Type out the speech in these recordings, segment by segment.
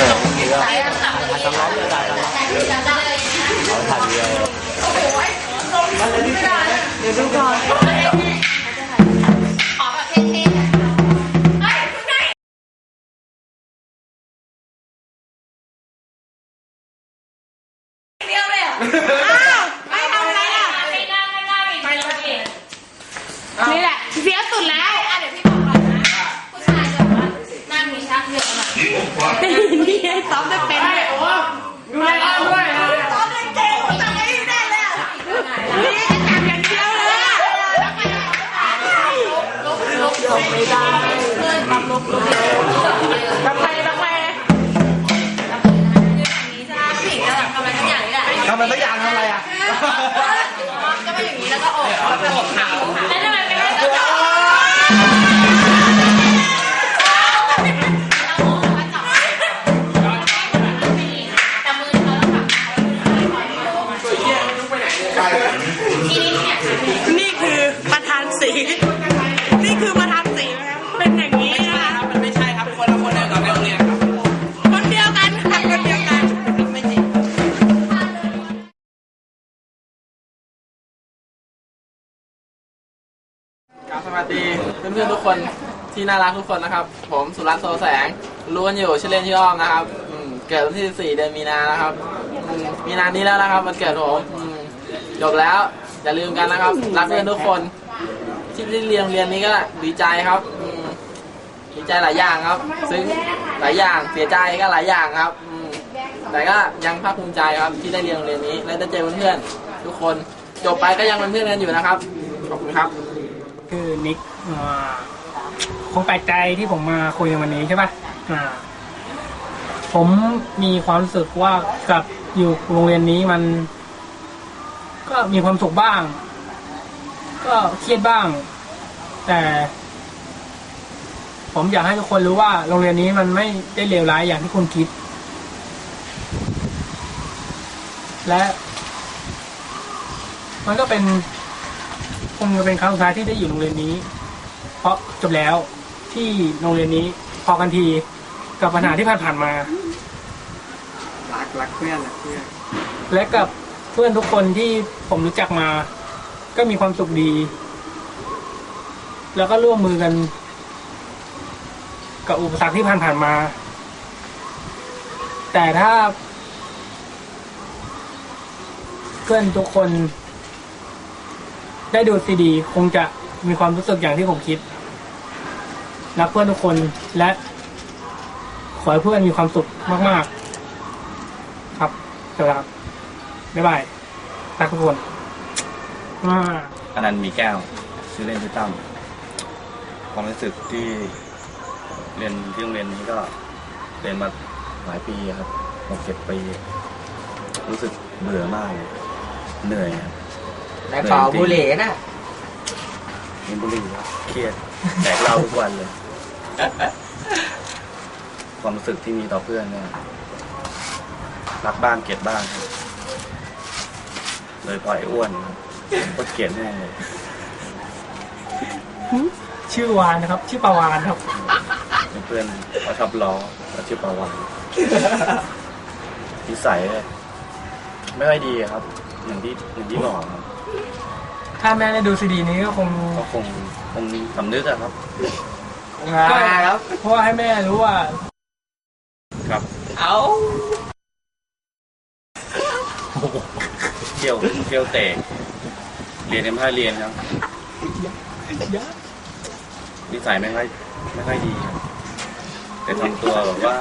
ออนี่ก็ทำร้องเลยได้เขาถ่ายวีดีโอน อย่างนี่แหละทำมันสักอย่างทำอะไรอะก็เป็นอย่างนี้แล้วก็อกแล้วก็อกขาวแล้วทำไมไม่ได้ น่ารักทุกคนนะครับ ผมสุรัตน์โซแสงรู้กันอยู่ชื่อเล่นชื่ออ้อมนะครับอืมเกิดวันที่ 4 เดือนมีนานะครับอืมมีนานี้แล้วนะครับวันเกิดผมอืมจบแล้วอย่าลืมกันนะครับ รักเพื่อนทุกคนที่ได้เรียนโรงเรียนนี้ก็ดีใจครับอืมดีใจหลายอย่างครับ ซึ่งหลายอย่างเสียใจก็หลายอย่างครับอืมแต่ก็ยังภาคภูมิใจครับที่ได้เรียนโรงเรียนนี้ และได้เจอเพื่อนๆทุกคนจบไปก็ยังเป็นเพื่อนกันอยู่นะครับขอบคุณครับ คือนิกอ่า คงแปลกใจที่ผมมาคุยในวันนี้ใช่ปะอ่าผมมีความรู้สึกว่ากับอยู่โรงเรียนนี้มัน ก็มีความสุขบ้าง ก็เครียดบ้าง แต่ ผมอยากให้ทุกคนรู้ว่า โรงเรียนนี้มันไม่ได้เลวร้ายอย่างที่คุณคิด และ มันก็เป็นคงจะเป็นครั้งสุดท้ายที่ได้อยู่โรงเรียนนี้ เพราะจบแล้วที่โรงเรียนนี้พอกันทีกับปัญหาที่ผ่านๆมา รักรักเพื่อนรักเพื่อนและกับเพื่อนทุกคนที่ผมรู้จักมา ก็มีความสุขดี แล้วก็ร่วมมือกัน กับอุปสรรคที่ผ่านๆมา แต่ถ้า เพื่อนทุกคน ได้ดูซีดี คงจะ มีความรู้สึกอย่างที่ผมคิด รักเพื่อนทุกคนและขอให้เพื่อนมีความสุขมากๆ ครับสวัสดีครับบ๊ายบายรักทุกคนอ่า อนันต์มีแก้วชื่อเล่นชื่อตั้มความรู้สึกที่เรียนที่โรงเรียนนี้ก็เรียนมาหลายปีครับหกเจ็ดปี รู้สึกเบื่อมากเหนื่อยครับ ในเป่าบุหรี่นะ กินบุหรี่ครับเครียดแดกเหล้าทุกวันเลย ความรู้สึกที่มีต่อเพื่อนเนี่ยรักบ้างเกลียดบ้างครับเลยปล่อยอ้วนครับก็เกลียดแม่งเลยชื่อวานนะครับ ชื่อปาวานครับ เพื่อนเขาชอบล้อเขาชื่อปาวานนิสัยไม่ค่อยดีครับอย่างที่อย่างที่บอกครับ ถ้าแม่ได้ดูซีดีนี้ก็คงก็คงคงสำนึกอะครับก็ครับเพราะว่าให้แม่รู้ว่า ครับเอาเที่ยวเที่ยวเตะเรียนเอ็มห้าเรียนครับนิสัยไม่ค่อยไม่ค่อยดีครับแต่ทำตัวแบบว่า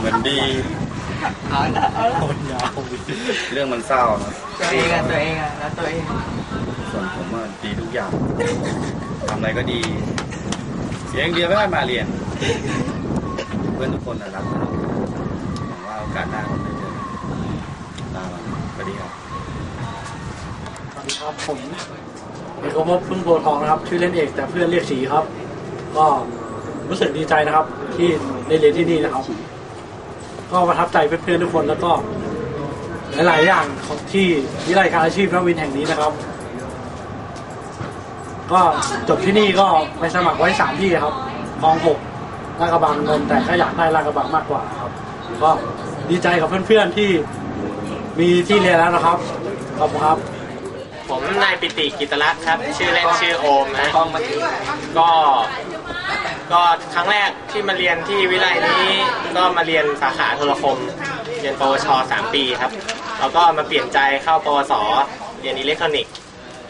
เหมือนดี เอาละเอาละเรื่องมันเศร้าครับตัวเองอะตัวเองอะแล้วตัวเอง ส่วนผมว่าดีทุกอย่างทำอะไรก็ดี เสียอย่างเดียวไม่ได้มาเรียน เพื่อนทุกคนนะรักหวังว่าโอกาสหน้าผมได้เจอลาแล้วสวัสดีครับ สวัสดีครับผมเอกภพพึ่งโพธิ์ทองนะครับ ชื่อเล่นเอกแต่เพื่อนเรียกสีครับ ก็รู้สึกดีใจนะครับ ที่ได้เรียนที่นี่นะครับ ก็ประทับใจเพื่อนๆทุกคนแล้วก็ หลายๆอย่างของที่วิทยาลัยการอาชีพนวินแห่งนี้นะครับ ก็จบที่นี่ก็ไปสมัครไว้สามที่ครับมองหกลาดกระบังเงินแต่ก็อยากได้ลาดกระบังมากกว่าครับ ก็ดีใจกับเพื่อนๆที่มีที่เรียนแล้วนะครับขอบคุณครับ ผมนายปิติกิตลักษณ์ครับ ชื่อเล่นชื่อโอมนะก็ ก็ครั้งแรกที่มาเรียนที่วิไลนี้ก็มาเรียนสาขาโทรคม เรียนปวช3 ปีครับ แล้วก็มาเปลี่ยนใจเข้าปวสเรียนอิเล็กทรอนิกส์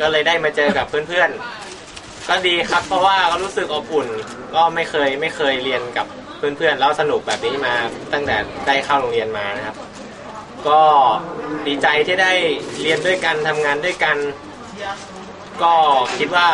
ก็เลยได้มาเจอกับเพื่อนๆ ก็ดีครับเพราะว่าก็รู้สึกอบอุ่น ก็ไม่เคยไม่เคยเรียนกับเพื่อนๆ แล้วสนุกแบบนี้มาตั้งแต่ได้เข้าโรงเรียนมานะครับ ก็ดีใจที่ได้เรียนด้วยกันทำงานด้วยกัน ก็คิดว่า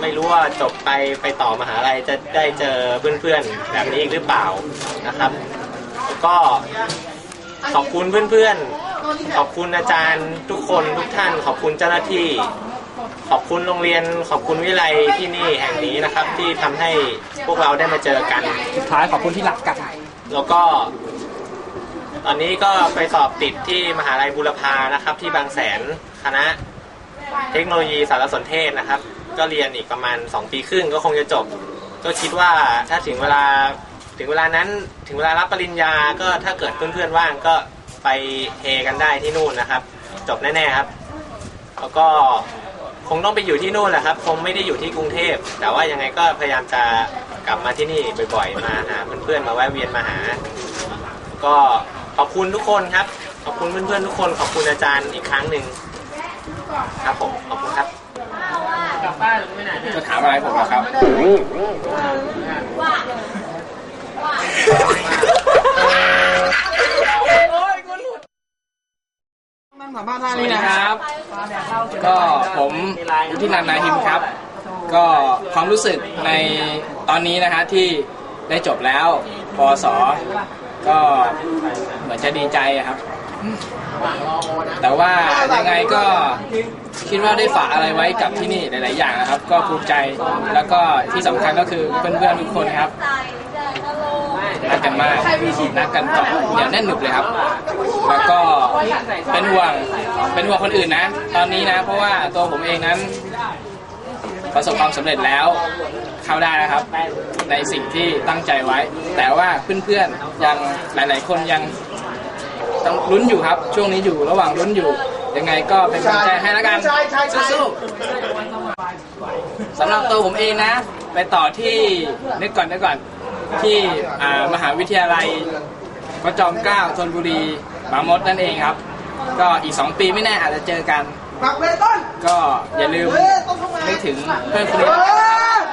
ไม่รู้ว่าจบไปไปต่อมหาลัยจะได้เจอเพื่อนๆแบบนี้อีกหรือเปล่านะครับแล้วก็ขอบคุณเพื่อนๆ ขอบคุณอาจารย์ทุกคนทุกท่าน ขอบคุณเจ้าหน้าที่ ขอบคุณโรงเรียน ขอบคุณวิไลที่นี่แห่งนี้นะครับ ที่ทำให้พวกเราได้มาเจอกัน สุดท้ายขอบคุณที่รักกัน แล้วก็ ตอนนี้ก็ไปสอบติดที่มหาลัยบุรพานะครับ ที่บางแสนคณะเทคโนโลยีสารสนเทศนะครับ ก็เรียนอีกประมาณ 2 ปีครึ่งก็คงจะจบ ก็คิดว่าถ้าถึงเวลาถึงเวลานั้นถึงเวลารับปริญญาก็ถ้าเกิดเพื่อนๆว่างก็ไปเฮกันได้ที่นู่นนะครับ จบแน่ๆครับ แล้วก็คงต้องไปอยู่ที่นู่นแหละครับ คงไม่ได้อยู่ที่กรุงเทพ แต่ว่ายังไงก็พยายามจะกลับมาที่นี่บ่อยๆ มาหาเพื่อนๆ มาแวะเวียนมาหา ก็ ขอบคุณทุกคนครับ ขอบคุณเพื่อนๆทุกคน ขอบคุณอาจารย์อีกครั้งหนึ่งครับผมขอบคุณครับจะถามอะไรผมนะครับนั่งสัมภาษณ์ท่าสวัสนี้ดีนะครับ ก็ผมวุฒินันท์นาหิมครับ ก็ความรู้สึกในตอนนี้นะฮะที่ได้จบแล้วปวสก็เหมื อนจะดีใจอะครับ แต่ว่ายังไงก็คิดว่าได้ฝากอะไรไว้กับที่นี่หลาย ๆ อย่างนะครับ ก็ภูมิใจแล้วก็ที่สำคัญก็คือเพื่อน ๆ ทุกคนครับรักกันมากรักกันต่อเหนียวแน่นหนึบเลยครับ แล้วก็เป็นห่วงเป็นห่วงคนอื่นนะ ตอนนี้นะ เพราะว่าตัวผมเองนั้น ประสบความสำเร็จแล้วเข้าได้นะครับ ในสิ่งที่ตั้งใจไว้ แต่ว่าเพื่อน ๆ ยังหลาย ๆ คนยัง ต้องลุ้นอยู่ครับ ช่วงนี้อยู่ระหว่างลุ้นอยู่ ยังไงก็เป็นกำลังใจให้แล้วกันสู้ๆสำหรับตัวผมเองนะ ไปต่อที่นึกก่อนนึกก่อนที่อ่ามหาวิทยาลัยพระจอมเกล้าธนบุรีบางมดนั่นเองครับ ก็อีก 2 ปีไม่แน่อาจจะเจอกัน ก็อย่าลืมนึกถึงเพื่อนคนนี้นะครับ